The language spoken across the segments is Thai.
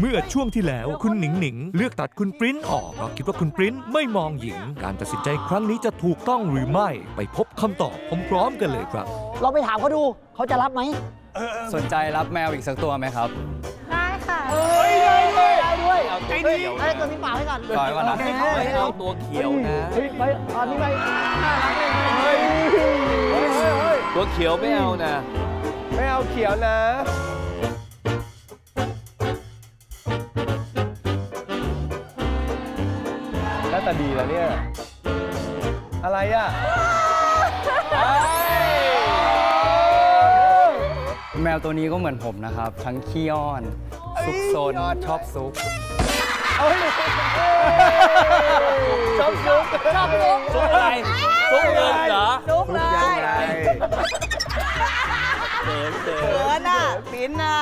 เมื่อช่วงที่แล้วคุณหนิงหนิงเลือกตัดคุณปริ้นออกเพราะคิดว่าคุณปริ้นไม่มองหญิง การตัดสินใจครั้งนี้จะถูกต้องหรือไม่ ไปพบคำตอบพร้อมๆกันเลยครับ เราไปถามเขาดูเขาจะรับไหมสนใจรับแมวอีกสักตัวไหมครับ ได้ค่ะได้ด้วยไอ้นี่ไอ้ตัวนี้เปล่าให้ก่อนปล่อยก่อนนะให้เขาให้เขาตัวเขียวนะเฮ้ยไปตอนนี้ไปน่ารักเลยเฮ้ยเฮ้ยเฮ้ยเฮ้ยตัวเขียวไม่เอานะ ไม่เอาเขียวนะ ตาดีแล้วเนี่ย อะไรอะแมวตัวนี้ก็เหมือนผมนะครับ ทั้งขี้อ้อน ซุกซนชอบซุกชอบซุกชอบลุกซุกอะไรซุกเงินเหรอลุกเลยังยไงเขินเขินเขินอะปิ้นอะ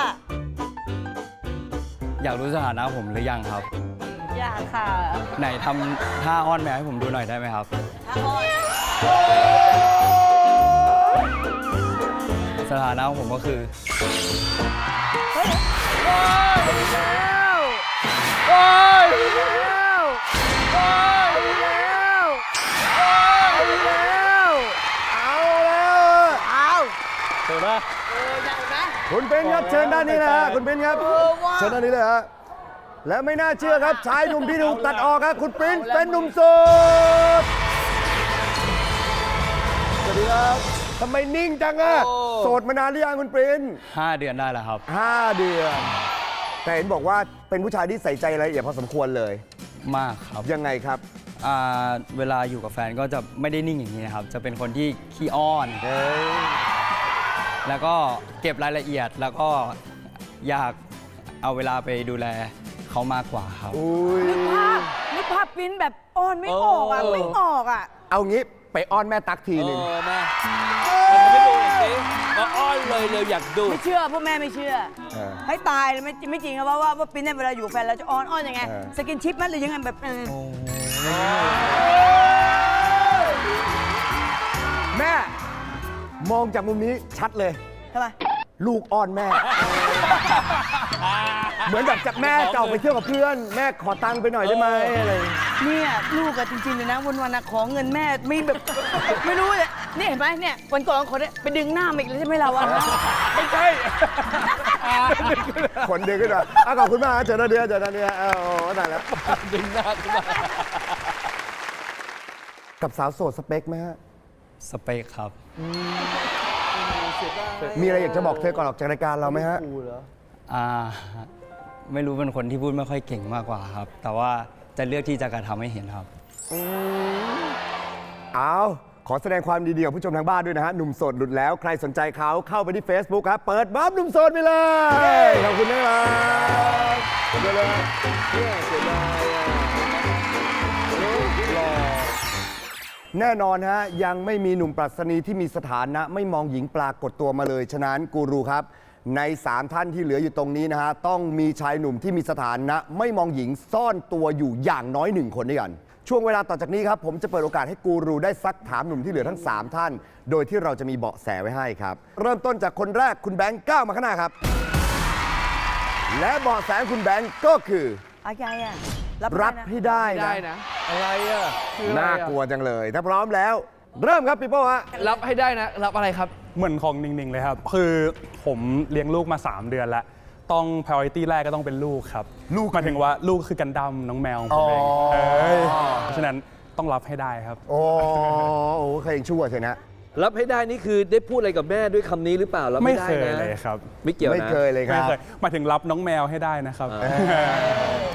อยากรู้สถานะผมหรือยังครับ อยากค่ะไหนทำท่าอ้อนแมวให้ผมดูหน่อยได้ไหมครับ ถ้าอ้อนสถานะของผมก็คือเอาแล้วเอาเห็นปะเอออยากนะคุณเป็นครับเชิญด้านนี้นะฮะคุณเป็นครับเออว่าเชิญด้านนี้เลยฮะ และไม่น่าเชื่อครับชายหนุ่มที่ถูกตัดออกครับคุณปริ้นเป็นหนุ่มโสดสวัสดีครับทำไมนิ่งจังอะโสดมานานหรือยังคุณปริ้น5เดือนได้แล้วครับ ห้าเดือน แต่เห็นบอกว่าเป็นผู้ชายที่ใส่ใจรายละเอียดพอสมควรเลย มากครับยังไงครับ อ่าเวลาอยู่กับแฟนก็จะไม่ได้นิ่งอย่างนี้นะครับ จะเป็นคนที่ขี้อ้อน เฮ้ยแล้วก็เก็บรายละเอียดแล้วก็อยากเอาเวลาไปดูแล เขามากกว่าครับ อุ้ยนึกภาพนึกภาพปิ้นแบบอ้อนไม่ออกอะไม่ออกอะ เอางี้ไปอ้อนแม่ตั๊กทีเอหนึ่งอมาเอาไปดูหน่อยสิมาอ้อนเลยเลยอยากดู ไม่เชื่อพวกแม่ไม่เชื่อ เออให้ตายเลยไม่ไม่จริงครับว่าว่าว่าปิ้นเนี่ยเวลาอยู่กับแฟนเราจะอ้อนอ้อนยังไงเออ สกินชิปมั้ยหรือยังไงแบบเออแม่ มองจากมุมนี้ชัดเลย ทำไมลูกอ้อนแม่ เหมือนแบบจากแม่จะออกไปเที่ยวกับเพื่อน แม่ขอตังค์ไปหน่อยได้ไหมอะไรอย่างเงี้ยเนี่ยลูกอะจริงๆเลยนะวันวันๆนะขอเงินแม่ไม่แบบ ไม่รู้เลยนี่เห็นไหมเนี่ยวันก่อนขอได้ไปดึงหน้ามาอีกแล้วใช่ไหมเราอะไม่ใช่คนเดียวขึ้นมาอะขอบคุณมากฮะเจอหน้าเดียวเจอหน้าเดียวเออโอ้โหตายแล้ว ดึงหน้าขึ้นมากับสาวโสดสเปคไหมฮะ สเปคครับ มีอะไรอยากจะบอกเธอก่อนออกจากรายการเราไหมฮะ อ่า ไม่รู้เป็นคนที่พูดไม่ค่อยเก่งมากกว่าครับ แต่ว่าจะเลือกที่จะกระทำให้เห็นครับ เอาขอแสดงความดีๆกับผู้ชมทางบ้านด้วยนะฮะ หนุ่มโสดหลุดแล้ว ใครสนใจเขาเข้าไปที่ Facebook ครับ เปิดบัฟหนุ่มโสดไปเลย ขอบคุณนะครับขอบคุณเลยเนี่ยเสียดายอะโอ้หล่อแน่นอนฮะ ยังไม่มีหนุ่มปรัชนีที่มีสถานะ ไม่มองหญิงปรากฏตัวมาเลย ฉะนั้นกูรูครับ ใน 3 ท่านที่เหลืออยู่ตรงนี้นะฮะ ต้องมีชายหนุ่มที่มีสถานะ ไม่มองหญิงซ่อนตัวอยู่อย่างน้อยหนึ่งคนด้วยกัน ช่วงเวลาต่อจากนี้ครับ ผมจะเปิดโอกาสให้กูรูได้ซักถามหนุ่มที่เหลือทั้ง 3 ท่าน โดยที่เราจะมีเบาะแสไว้ให้ครับ เริ่มต้นจากคนแรกคุณแบงค์ก้าวมาข้างหน้าครับ และเบาะแสของคุณแบงค์ก็คือ อะไรอะรับได้นะให้ได้นะได้นะ อะไรอะน่ากลัวจังเลย ถ้าพร้อมแล้ว เริ่มครับพี่โป้ฮะรับให้ได้นะ รับอะไรครับ เหมือนของนิ่งๆเลยครับ คือผมเลี้ยงลูกมา 3 เดือนแล้ว ต้อง priority แรกก็ต้องเป็นลูกครับลูก หมายถึงว่าลูกคือกันดั้มน้องแมวของผมเองอ๋อเอ้ยเพราะฉะนั้นต้องรับให้ได้ครับ โอ้โหเคยยังชั่วเถอะนะ รับให้ได้นี่คือได้พูดอะไรกับแม่ด้วยคำนี้หรือเปล่ารับไม่ด้เคยนะเลยครับไม่เกี่ยวนะ ไม่เคยเลยคไม่รับ เคยหมายถึงรับน้องแมวให้ได้นะครับ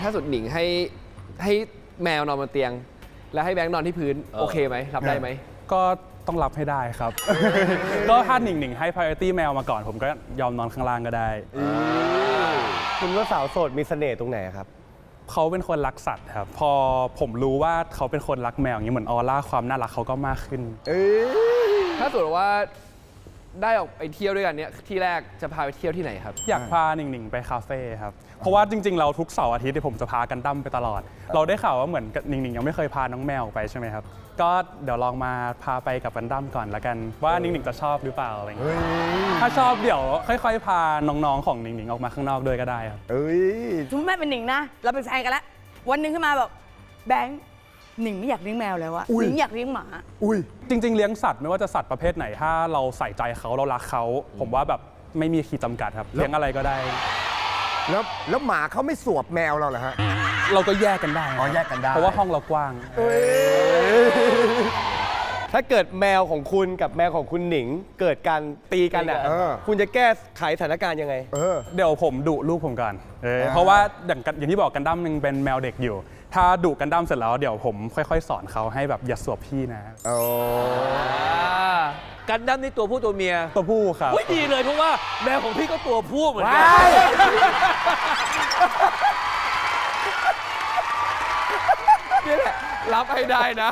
ถ้าสุดหนิงให้ให้แมวนอนบนเตียง แล้วให้แบงค์นอนที่พื้น โอเคไหมรับได้ไหม ก็ ต้องรับให้ได้ครับ ก็ถ้าหนิงๆให้ priority แมวมาก่อน ผมก็ยอมนอนข้างล่างก็ได้ คุณว่าสาวโสดมีเสน่ห์ตรงไหนครับ เขาเป็นคนรักสัตว์ครับ พอผมรู้ว่าเขาเป็นคนรักแมวอย่างนี้เหมือนออร่าความน่ารักเขาก็มากขึ้นเอ้ยถ้าสมมติว่า ได้ออกไปเที่ยวด้วยกันเนี่ยที่แรกจะพาไปเที่ยวที่ไหนครับ อยากพาหนิงหนิงไปคาเฟ่ครับ เพราะว่าจริง ๆ เราทุกเสาร์อาทิตย์ที่ยผมจะพากันดั้มไปตลอด เราได้ข่าวว่าเหมือนกับหนิงหนิงยังไม่เคยพาน้องแมวไปใช่ไหมครับ ก็เดี๋ยวลองมาพาไปกับกันดั้มก่อนละกัน ว่าหนิงหนิงจะชอบหรือเปล่าอะไรอย่างเงี้ยถ้าชอบเดี๋ยวค่อย ๆ พาน้องๆของหนิงหนิงออกมาข้างนอกด้วยก็ได้ครับ เอ้ย สมมติแม่เป็นหนิงนะ เราเป็นแฟนกันแล้ว วันหนึ่งขึ้นมาแบบแบงค์ หนิงไม่อยากเลี้ยงแมวแล้วอะอุ๊ย หนิงอยากเลี้ยงหมา อุ้ย จริง ๆ เลี้ยงสัตว์ไม่ว่าจะสัตว์ประเภทไหน ถ้าเราใส่ใจเขาเรารักเขา ผมว่าแบบไม่มีขีดจำกัดครับเลี้ยงอะไรก็ได้ แล้วแล้วหมาเขาไม่สวบแมวเราเหรอฮะ เราก็แยกกันได้อ๋อแยกกันได้ เพราะว่าห้องเรากว้าง ถ้าเกิดแมวของคุณกับแมวของคุณหนิง เกิดการตีกันอะเออ คุณจะแก้ไขสถานการณ์ยังไง เออ เดี๋ยวผมดุลูกผมก่อนเอออ่าเพราะว่าอย่างกันอย่างที่บอกกันดั้มยังเป็นแมวเด็กอยู่ ถ้าดุกันดั้มเสร็จแล้วเดี๋ยวผมค่อยๆ สอนเขาให้แบบอย่าสวบพี่นะ โอ้กันดั้มนี่ตัวผู้ตัวเมียตัวผู้ครับ อุ้ยดีเลยเพราะว่าแมวของพี่ก็ตัวผู้เหมือนกันนี่แหละรับให้ได้นะ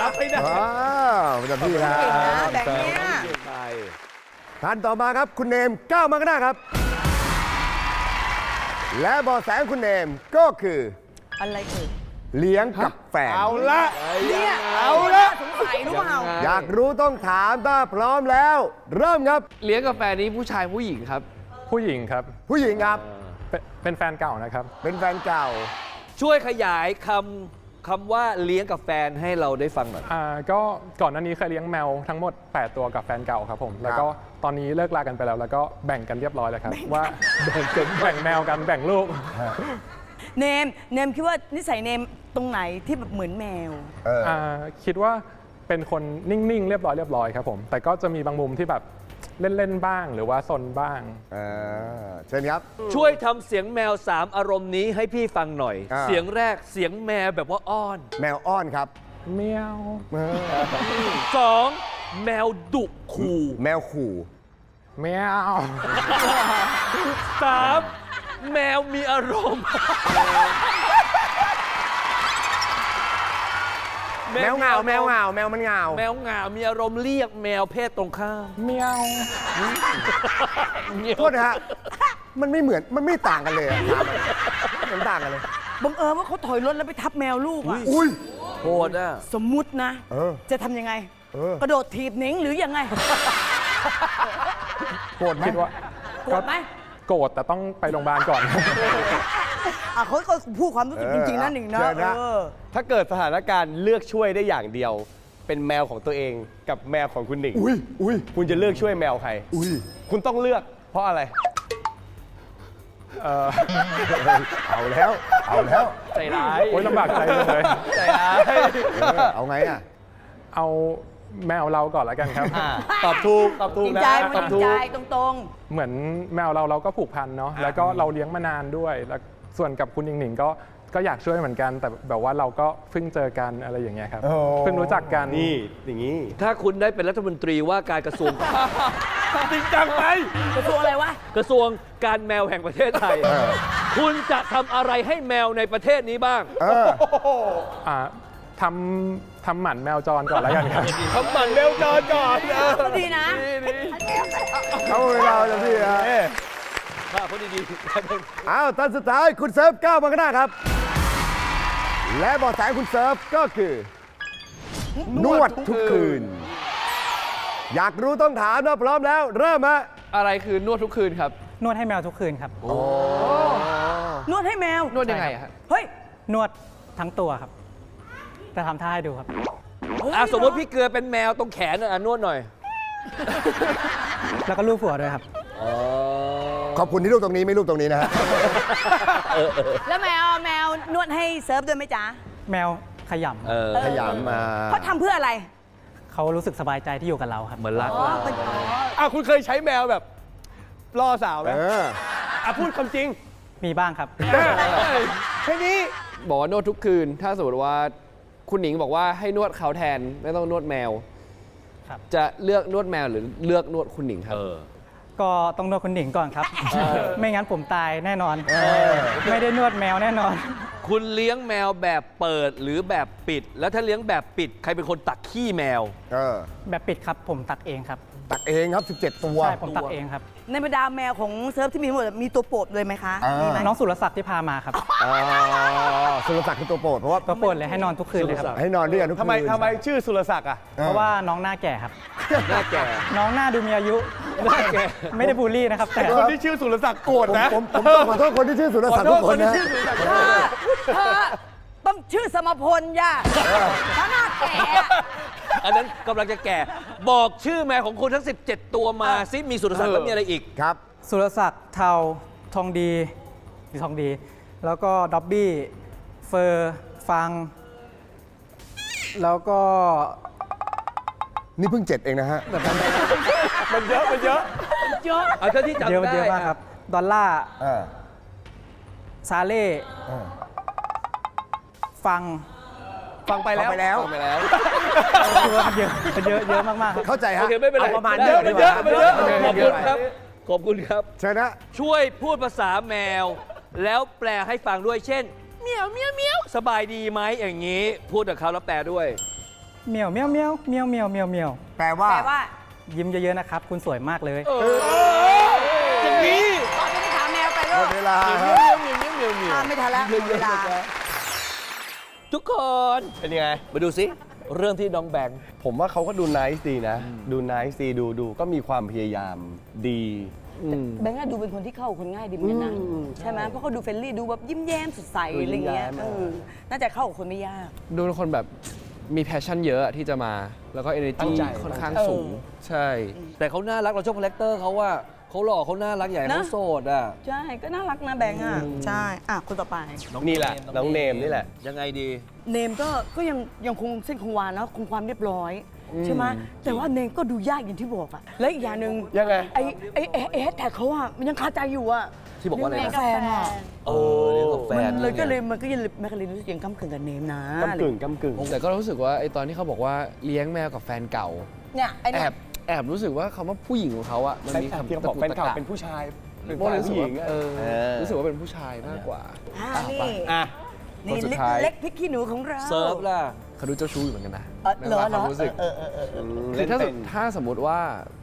รับให้ได้ว้าวประจำที่ครัเก่งนะบแบบเนี้ยท่านต่อมาครับคุณเนมก้าวมาข้างหน้าครับ และเบอแสของคุณเนมก็คือ อะไรเอ่ยเลี้ยงกับแฟน เอาละเนี่ยเอาละสงสัยรู้เปล่าอยากรู้ต้องถามถ้าพร้อมแล้ว เริ่มครับ เลี้ยงกาแฟนี้ผู้ชายผู้หญิงครับ ผู้หญิงครับผู้หญิงครับ เป็นเป็นแฟนเก่านะครับ เป็นแฟนเก่า ช่วยขยายคำคำว่าเลี้ยงกับแฟนให้เราได้ฟังหน่อย อ่าก็ก่อนหน้านี้เคยเลี้ยงแมวทั้งหมด 8 ตัวกับแฟนเก่าครับผม แล้วก็ตอนนี้เลิกลากันไปแล้ว แล้วก็แบ่งกันเรียบร้อยแล้วครับ ว่าแบ่งกันแบ่งแมวกันแบ่งลูก เนม เนมคิดว่านิสัยเนมตรงไหนที่แบบเหมือนแมว เออ อ่าคิดว่าเป็นคนนิ่งๆ เรียบร้อยเรียบร้อยครับผม แต่ก็จะมีบางมุมที่แบบเล่นๆ บ้างหรือว่าซนบ้าง เออ เชิญครับ ช่วยทำเสียงแมวสามอารมณ์นี้ให้พี่ฟังหน่อย อ่า เสียงแรกเสียงแมวแบบว่าอ้อน แมวอ้อนครับเมียวเออสองแมวดุขู่ แมวขู่ เมียวสาม แมวมีอารมณ์ แมวเหงาแมวเหงาแมวมันเหงาแมวเหงามีอารมณ์เรียกแมวเพศตรงข้ามเมียวโทษนะฮะมันไม่เหมือนมันไม่ต่างกันเลยอะถามอะไม่เห็นต่างกันเลย บังเอิญว่าเขาถอยรถแล้วไปทับแมวลูกอะอุ้ย โหดอะ สมมุตินะ เออจะทำยังไง เออ กระโดดถีบหนิงหรือยังไงโกรธไหมคิดว่าโกรธไหม โกรธแต่ต้องไปโรงพยาบาลก่อน อะเขาก็พูดความรู้สึกจริงๆนะหนิงนะเชิญนะ เออ ถ้าเกิดสถานการณ์เลือกช่วยได้อย่างเดียว เป็นแมวของตัวเองกับแมวของคุณหนิงอุ้ยอุ้ยคุณจะเลือกช่วยแมวใครอุ้ยคุณต้องเลือกเพราะอะไรเออเอาแล้ว เอาแล้ว ใจร้ายโอ๊ยลำบากใจเลย ใจร้าย เออเอาไงอะ เอา แมวเราก่อนแล้วกันครับ ตอบถูกตอบถูจกริงนะใจตอบจริถูงใจกตรงเหมือนแมวเราเราก็ผูกพันเนาะแล้วก็เราเลี้ยงมานานด้วย แล้วส่วนกับคุณหนิงหนิงก็ก็อยากช่วยเหมือนกัน แต่แบบว่าเราก็เพิ่งเจอกันอะไรอย่างเงี้ยครับโอ้ เพิ่งรู้จักกัน นี่อย่างนี้ถ้าคุณได้เป็นรัฐมนตรีว่าการกระทรวง จริงจังไป ๆกระทรวงอะไรวะ กระทรวงการแมวแห่งประเทศไทย คุณจะทำอะไรให้แมวในประเทศนี้บ้าง เออ อ่าทำ ทำหมันแมวจรก่อนแล้วกันครับทำหมันเร็วจอนก่อนก็ดีนะเขาเวลาจะพี่ฮะภาพเขาดีอ้าวตอนสุดท้ายคุณเซิร์ฟก้าวมาข้างหน้าครับ และเบอแสของคุณเซิร์ฟก็คือ นวดทุกคืน อยากรู้ต้องถามนะพร้อมแล้ว เริ่มฮะอะไรคือนวดทุกคืนครับ นวดให้แมวทุกคืนครับนวดให้แมวนวดยังไงอะฮะเฮ้ยนวดทั้งตัวครับ จะทำท่าให้ดูครับๆอะสมมติพี่เกลือเป็นแมวตรงแขนน่ะอะนวดหน่อยแล้วก็ลูบหัวด้วยครับ ขอบคุณที่ลูกตรงนี้ไม่ลูกตรงนี้นะฮะ แล้วแมวแมวนวดให้เซิร์ฟด้วยไหมจ๊ะแมวขยำเออขยำมาเขาทำเพื่ออะไร เขารู้สึกสบายใจที่อยู่กับเราครับ เหมือนรักอ๋อเราเป็นอ๋ออะคุณเคยใช้แมวแบบล่อสาวไหมเอออะพูดความจริงมีบ้างครับ แค่นี้ บอกว่านวดทุกคืน ถ้าสมมติว่า คุณหนิงบอกว่าให้นวดเขาแทนไม่ต้องนวดแมว ครับ จะเลือกนวดแมวหรือเลือกนวดคุณหนิงครับ เออ ก็ต้องนวดคุณหนิงก่อนครับ ไม่งั้นผมตายแน่นอน ไม่ได้นวดแมวแน่นอน คุณเลี้ยงแมวแบบเปิดหรือแบบปิด แล้วถ้าเลี้ยงแบบปิด ใครเป็นคนตักขี้แมว เออ แบบปิดครับผมตักเองครับ ตักเองครับ 17 ตัว ใช่ผมตักเองครับ ในบรรดาแมวของเซิร์ฟที่มีทั้งหมดมีตัวโปรดเลยไหมคะอ่ามี มีไหมน้องสุรศักดิ์ที่พามาครับอ๋อสุรศักดิ์คือตัวโปรดเพราะว่าตัวโปรดเลยให้นอนทุกคืนเลยครับ ให้นอนด้วยกันทุกคืน ทำไมทำไมชื่อสุรศักดิ์อะ เพราะว่าน้องหน้าแก่ครับ หน้าแก่ น้องหน้าดูมีอายุหน้าแก่ ไม่ได้บูลลี่นะครับแต่ คนที่ชื่อสุรศักดิ์โกรธนะผมผมผมต้องขอโทษคนที่ชื่อสุรศักดิ์ทุกคนนะเธอเธอต้องชื่อสมพลย่าถ้าหน้าแก่อะ อันนั้นกำลังจะแก่ บอกชื่อแมวของคุณทั้ง 17 ตัวมาซิมีสุรศักดิ์แล้วมีอะไรอีก ครับ สุรศักดิ์เทาทองดีหรือทองดี แล้วก็ด็อบบี้ เฟอร์ฟัง แล้วก็นี่เพิ่งเจ็ดเองนะฮะมันเยอะ มันเยอะ เอาเท่าที่จำเยอะได้เยอะมากครับ ดอลล่าร์อ่าซาเล่ อ่าฟัง ฟังไปแล้ว ไปแล้วไปแล้วคือว่ามันเยอะมันเยอะเยอะมากๆครับ เข้าใจโอฮะ เคไม่เป็นไรอาประมาณได้เยอะมันเยอะมันเยอะโอเคขอบโอเคคุณครับ ขอบคุณครับ เชิญนะ ช่วยพูดภาษาแมว แล้วแปลให้ฟังด้วยเช่นเมียวเมียวเมียวสบายดีไหมอย่างนี้ พูดกับเขาแล้วแปลด้วย เมียวเมียวเมียวเมียวเมียวเมียวเมียวแปลว่า แปลว่ายิ้มเยอะๆนะครับ คุณสวยมากเลย อย่างนี้ตอนนี้ไปถามแมวไปหลูมกดเวลาเมีคยรัวบเมียวเมียวเมียวเมียวเมียว ตามไม่ทันแล้วหมดเวลา ทุกคนเป็นยังไง มาดูซิเรื่องที่น้องแบงค์ ผมว่าเขาก็ดูนิสดีนะ ดูนิสดีดูดูก็มีความพยายามดี แบงค์อะดูเป็นคนที่เข้ากับคนง่ายดีเหมือนกันนะอืมใช่ไหมเพราะเขาดูเฟรนลี่ดูแบบยิ้มแย้มสดใสอะไรเงี้ยยิ้มแย้มเออน่าจะเข้ากับคนไม่ยาก ดูเป็นคนแบบมีแพชชั่นเยอะอะที่จะมา แล้วก็ ตั้ energy งใจ ค่อนข้างเออสูง ใช่ แต่เขาน่ารักเราชอบคาแรคเตอร์เขาว่า เขาหล่อเขาน่ารักใหญ่นะ เขาโสดอะ ใช่ก็น่ารักนะแบงค์อะใช่อะคนต่อไป นี่แหละ น้องเนมนี่แหละ ยังไงดี เนมก็ก็ยังยังคงเส้นคงวานะคงความเรียบร้อย ใช่ไหมแต่ว่าเนมก็ดูยากอย่างที่บอกอะและอีกอย่างหนึ่งยังไง ไอ้ไอ้ไอ้ไอ้แฮชแท็กเขาอะมันยังคาใจอยู่อะที่บอกว่าอะไรเลี้ยงนะแฟนอะเออเลี้ยงกับแฟมันนเลยก็เลยไงมันก็ยังแมคคารินรู้สึกยังก้ำกึ่งกับเนมนะกำกึ่งกำกึ่งแต่ก็รู้สึกว่าไอตอนที่เขาบอกว่าเลี้ยงแมวกับแฟนเก่า เนี่ยไอ้แอเนี่ยบแอบรู้สึกว่าคำว่าผู้หญิงของเขาอะมันแฟนมีเก่าคำที่เขาบอกแฟนเก่าเป็นผู้ชายเป็นโมเลยผู้รู้สึกหญิว่างอะ เออเออ รู้สึกว่าเป็นผู้ชายมากกว่า อ่านี่ อะ นี่คนสุดเล็กท้าย เล็กพริกขี้หนูของเราเซิร์ฟล่ะ เขาดูเจ้าชู้อยู่เหมือนกันนะเออเหรอในเหรคอวามรู้สึกเออเออเออเออคือถ้าสมเล่นถ้าสมมติว่า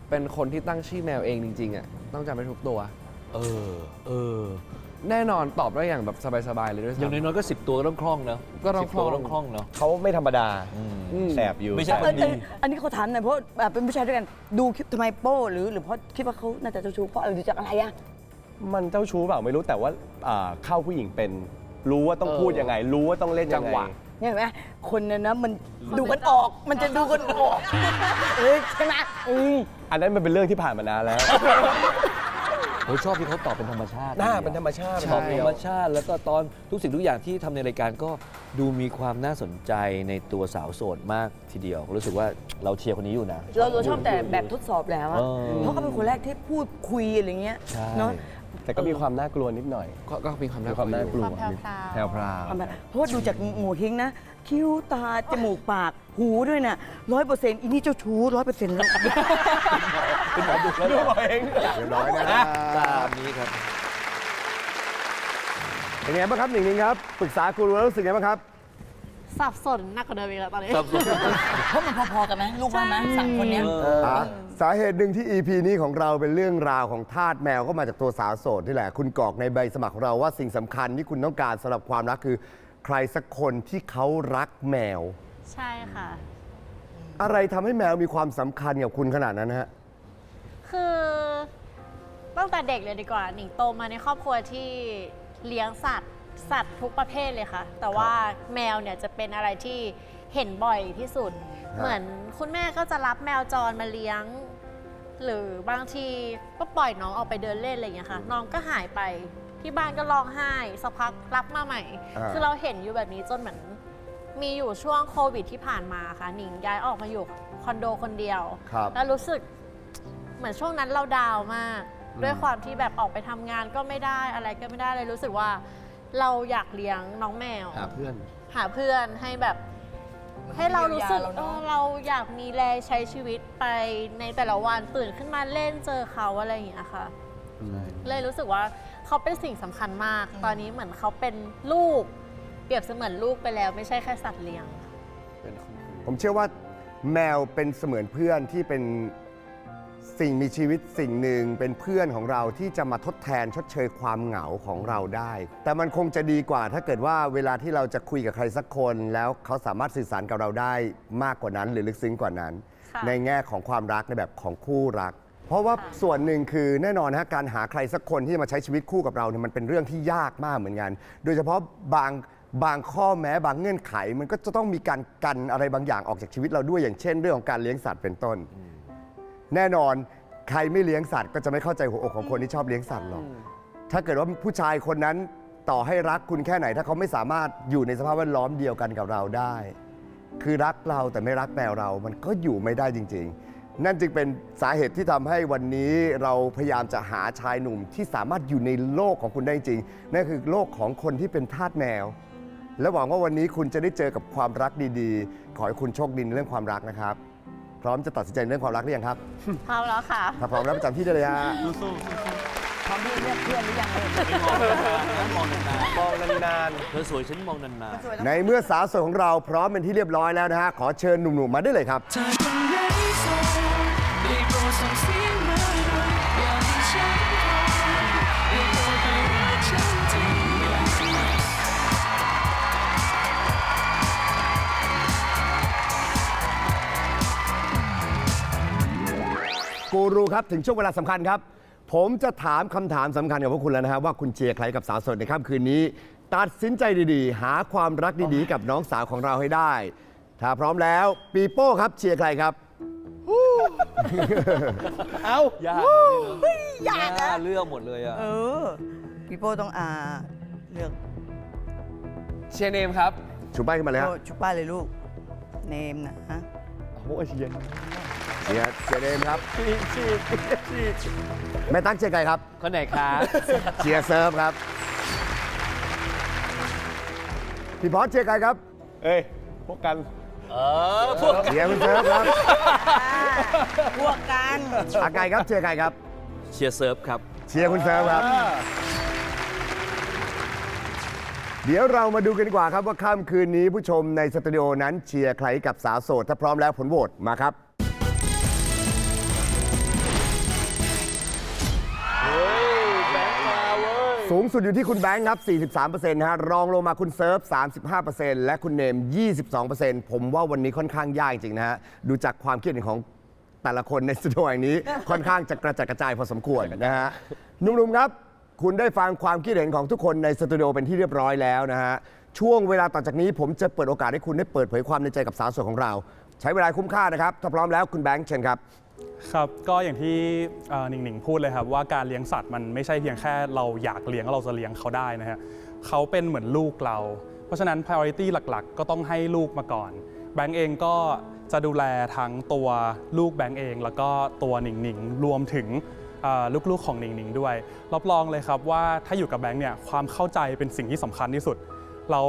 เป็นคนที่ตั้งชื่อแมวเองจริงๆอะต้องจำไปทุกตัว เออ เออ แน่นอนตอบได้อย่างแบบสบายๆเลยด้วยอย่างซ้ำ น้อยๆก็ 10 ตัวก็ต้องคล่องเนอะก็ต้องสิบตัวคล่องต้องคล่องเนาะเขาไม่ธรรมดาอืม แสบอยู่ไม่ใช่ เออเอออันนี้เขาถามหน่อยเพราะแบบเป็นผู้ชายด้วยกันดูคลิปทำไมโป้หรือหรือเพราะคิดว่าเขาน่าจะเจ้าชู้เพราะอะไรดูจากอะไรอะมันเจ้าชู้เปล่าไม่รู้แต่ว่าอ่าเข้าผู้หญิงเป็น รู้ว่าต้องพูดยังไง รู้ว่าต้องเล่นยังจังไงหวะ เนี่ยเห็นไหมคนเนี่ยนะมันดูกันออกมันจะดูกันออกเอ้ยใช่ไหมอืมอันนั้นมันเป็นเรื่องที่ผ่านมานานแล้ว ผมชอบที่เขาตอบเป็นธรรมชาติหน้าเป็นธรรมชาติตอบเดีธรยวรมชาติ แล้วก็ตอนทุกสิ่งทุกอย่างที่ทำในรายการก็ดูมีความน่าสนใจในตัวสาวโสดมากทีเดียว รู้สึกว่าเราเชียร์คนนี้อยู่นะเราเราชอบแต่แบบทดสอบแล้วอะเออเพราะเขาเป็นคนแรกที่พูดคุยอะไรเงี้ยใช่เนาะแต่ก็มีความน่ากลัวนิดหน่อย ก็ก็มีความมีน่าความน่ากลัลัววอยู่แพรวพราวความแบบเพราะว่าดูจากหมูทิ้งนะ คิ้วตา จมูกปากหูด้วยน่ะร้อยเปอร์เซ็นต์อีนี่เจ้าชู้ร้อยเปอร์เซ็นต์แล้ว เป็นหมอดุแล้วดูเอาเองเรียบร้อยนะตามนี้ครับเป็นไงบ้างครับหนิงๆครับปรึกษาคุณแล้วรู้สึกไงบ้างครับ สับสนหนักกว่าเดิมอีกแล้วตอนนี้เพราะมันพอๆกันไหมลูกว่าไหมสามคนเนี้ย อะสาเหตุหนึ่งที่ EP นี้ของเราเป็นเรื่องราวของทาสแมวก็มาจากตัวสาวโสดนี่แหละ คุณกรอกในใบสมัครของเราว่าสิ่งสำคัญที่คุณต้องการสำหรับความรักคือใค รสักคนที่เขารักแมว ใช่ค่ะ อะไรทำให้แมวมีความสำคัญกับคุณขนาดนั้นฮะ คือตั้งแต่เด็กเลยดีกว่า หนิงโตมาในครอบครัวที่เลี้ยงสัตว์ สัตว์ทุกประเภทเลยค่ะ แต่ว่าแมวเนี่ยจะเป็นอะไรที่เห็นบ่อยที่สุด เหมือนคุณแม่ก็จะรับแมวจรมาเลี้ยง หรือบางทีก็ปล่อยน้องออกไปเดินเล่นอะไรอย่างเงี้ยค่ะ น้องก็หายไป ที่บ้านก็ร้องไห้สักพักรับมาใหม่ อ่า คือเราเห็นอยู่แบบนี้จนเหมือน มีอยู่ช่วงโควิดที่ผ่านมาค่ะหนิงย้ายออกมาอยู่คอนโดคนเดียว ครับ แล้วรู้สึกเหมือนช่วงนั้นเราดาวน์มากด้วยความที่แบบออกไปทำงานก็ไม่ได้อะไรก็ไม่ได้เลยรู้สึกว่า เราอยากเลี้ยงน้องแมว หาเพื่อน หาเพื่อนให้แบบ ให้เรารู้สึกเยียวยาเราเนเออะอเราอยากมีแรงใช้ชีวิตไปในแต่ละวันตื่นขึ้นมาเล่นเจอเขาอะไรอย่างเงี้ยค่ะ เลยรู้สึกว่า เขาเป็นสิ่งสำคัญมาก ตอนนี้เหมือนเขาเป็นลูก เปรียบเสมือนลูกไปแล้ว ไม่ใช่แค่สัตว์เลี้ยง ผมเชื่อว่าแมวเป็นเสมือนเพื่อนที่เป็นสิ่งมีชีวิตสิ่งหนึ่งเป็นเพื่อนของเราที่จะมาทดแทนชดเชยความเหงาของเราได้ แต่มันคงจะดีกว่า ถ้าเกิดว่าเวลาที่เราจะคุยกับใครสักคน แล้วเขาสามารถสื่อสารกับเราได้มากกว่านั้น หรือลึกซึ้งกว่านั้นค่ะในแง่ของความรักในแบบของคู่รัก เพราะว่าส่วนหนึ่งคือแน่นอนนะฮะการหาใครสักคนที่จะมาใช้ชีวิตคู่กับเราเนี่ยมันเป็นเรื่องที่ยากมากเหมือนกัน โดยเฉพาะบางบางข้อแม้บางเงื่อนไข มันก็จะต้องมีการกันอะไรบางอย่างออกจากชีวิตเราด้วยอย่างเช่น เรื่องของการเลี้ยงสัตว์เป็นต้น แน่นอนใครไม่เลี้ยงสัตว์ก็จะไม่เข้าใจหัวอกของคนที่ชอบเลี้ยงสัตว์หรอกถ้าเกิดว่าผู้ชายคนนั้นต่อให้รักคุณแค่ไหน ถ้าเขาไม่สามารถอยู่ในสภาพแวดล้อมเดียวกันกับเราได้ คือรักเราแต่ไม่รักแมวเรา มันก็อยู่ไม่ได้จริง ๆ นั่นจึงเป็นสาเหตุที่ทำให้วันนี้เราพยายามจะหาชายหนุ่มที่สามารถอยู่ในโลกของคุณได้จริง นั่นคือโลกของคนที่เป็นทาสแมว และหวังว่าวันนี้คุณจะได้เจอกับความรักดีๆ ขอให้คุณโชคดีในเรื่องความรักนะครับ พร้อมจะตัดสินใจในเรื่องความรักหรือยังครับ พร้อมแล้วค่ะ ถ้าพร้อมแล้วประจำที่ได้เลยฮะพร้อมที่เรียกเพื่อนหรือยังเลยมองนานมองนานๆเธอสวยฉันมองนานๆในเมื่อสาวสวยของเราพร้อมเป็นที่เรียบร้อยแล้วนะฮะ ขอเชิญหนุ่มๆมาได้เลยครับ เธอคนไหนโสดไกูรูครับ ถึงช่วงเวลาสำคัญครับ ผมจะถามคำถามสำคัญกับพวกคุณแล้วนะครับว่าคุณเชียร์ใครกับสาวโสดในค่ำคืนนี้ ตัดสินใจดีๆ หาความรักดีๆ กับน้องสาวของเราให้ได้ ถ้าพร้อมแล้วปีโป้ครับเชียร์ใครครับๆเอ้ายากยากอะเลือกหมดเลยอะเออพี่โป้ต้องอ่าเลือกเชียร์เนมครับ ชูป้ายขึ้นมาเลยฮะโป้ชุบป้ายเลยลูก เนมนะฮะ โอ้ยเชียร์เชียร์เชียร์เดมครับแม่ตั้งเชียร์ใครครับ คนไหนครับเชียร์เซิร์ฟครับ พี่พอสเชียร์ใครครับ เอ้ยพวกกันเชียร์คุณเซิร์ฟครับพวกกันอาไก่ครับเชียร์ใครครับ เชียร์เซิร์ฟครับ เชียร์คุณเซิร์ฟครับ เดี๋ยวเรามาดูกันดีกว่าครับว่าค่ำคืนนี้ผู้ชมในสตูดิโอนั้นเชียร์ใครกับสาวโสด ถ้าพร้อมแล้วผลโหวตมาครับ สูงสุดอยู่ที่คุณแบงค์ครับ 43%นะฮะรองลงมาคุณเซิร์ฟ 35%และคุณเนม 22%ผมว่าวันนี้ค่อนข้างยากจริงๆนะฮะ ดูจากความคิดเห็นของแต่ละคนในสตูดิโอแห่งนี้ ค่อนข้างจะกระจัดกระจายพอสมควรนะฮะหนุ่มๆครับ คุณได้ฟังความคิดเห็นของทุกคนในสตูดิโอเป็นที่เรียบร้อยแล้วนะฮะ ช่วงเวลาต่อจากนี้ผมจะเปิดโอกาสให้คุณได้เปิดเผยความในใจกับสาวสวยของเรา ใช้เวลาคุ้มค่านะครับ ถ้าพร้อมแล้วคุณแบงค์เชิญครับ ครับก็อย่างที่เอ่อหนิงหนิงพูดเลยครับว่าการเลี้ยงสัตว์มันไม่ใช่เพียงแค่เราอยากเลี้ยงแล้วเราจะเลี้ยงเขาได้นะฮะเขาเป็นเหมือนลูกเรา เพราะฉะนั้น priority หลักๆ ก็ต้องให้ลูกมาก่อน แบงก์เองก็จะดูแลทั้งตัวลูกแบงก์เอง แล้วก็ตัวหนิงหนิงรวมถึง ลูกๆของหนิงหนิงด้วย รับรองเลยครับว่าถ้าอยู่กับแบงก์เนี่ยความเข้าใจเป็นสิ่งที่สำคัญที่สุด แล้ว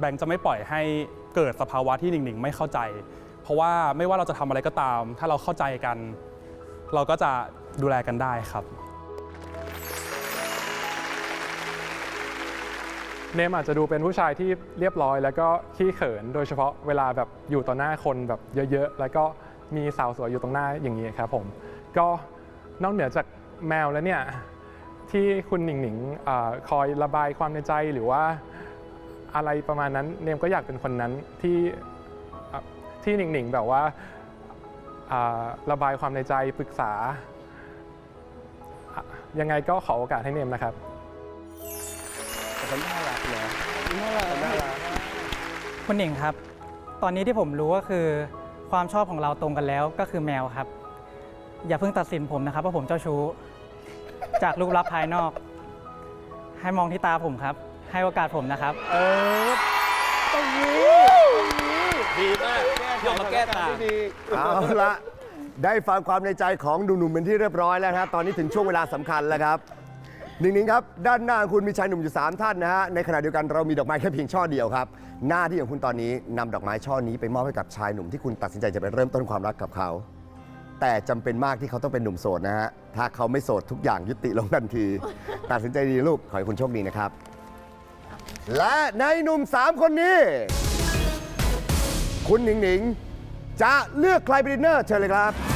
แบงก์จะไม่ปล่อยให้เกิดสภาวะที่หนิงหนิงไม่เข้าใจ เพราะว่าไม่ว่าเราจะทำอะไรก็ตาม ถ้าเราเข้าใจกัน เราก็จะดูแลกันได้ครับเนมอาจจะดูเป็นผู้ชายที่เรียบร้อย แล้วก็ขี้เขินโดยเฉพาะเวลาแบบอยู่ต่อหน้าคนแบบเยอะๆ แล้วก็มีสาวสวยอยู่ตรงหน้าอย่างนี้ครับผม ก็ นอกเหนือจากแมวแล้วเนี่ยที่คุณหนิงหนิงอาคอยระบายความในใจหรือว่าอะไรประมาณนั้นเนมก็อยากเป็นคนนั้นที่อะที่หนิงหนิงแบบว่าอ่าระบายความในใจปรึกษาอะยังไงก็ขอโอกาสให้เนมนะครับคุณหนิงครับ ตอนนี้ที่ผมรู้ก็คือ ความชอบของเราตรงกันแล้วก็คือแมวครับ อย่าเพิ่งตัดสินผมนะครับว่าผมเจ้าชู้ จากรูปลักษณ์ภายนอก ให้มองที่ตาผมครับ ให้โอกาสผมนะครับ เออตรงนี้ดีมากยอมมาแก้ต่างดีเอาละได้ฟังความในใจของหนุ่มๆเป็นที่เรียบร้อยแล้วนะครับตอนนี้ถึงช่วงเวลาสำคัญแล้วครับหนิงๆครับ ด้านหน้าคุณมีชายหนุ่มอยู่ 3 ท่านนะฮะในขณะเดียวกันเรามีดอกไม้แค่เพียงช่อเดียวครับ หน้าที่ของคุณตอนนี้นำดอกไม้ช่อนี้ไปมอบให้กับชายหนุ่มที่คุณตัดสินใจจะไปเริ่มต้นความรักกับเขา แต่จำเป็นมากที่เขาต้องเป็นหนุ่มโสดนะฮะ ถ้าเขาไม่โสดทุกอย่างยุติลงทันที ตัดสินใจดีลูก ขอให้คุณโชคดีนะครับ และในหนุ่มสามคนนี้ คุณหนิงหนิง จะเลือกใครเป็นดินเนอร์เชิญเลยครับ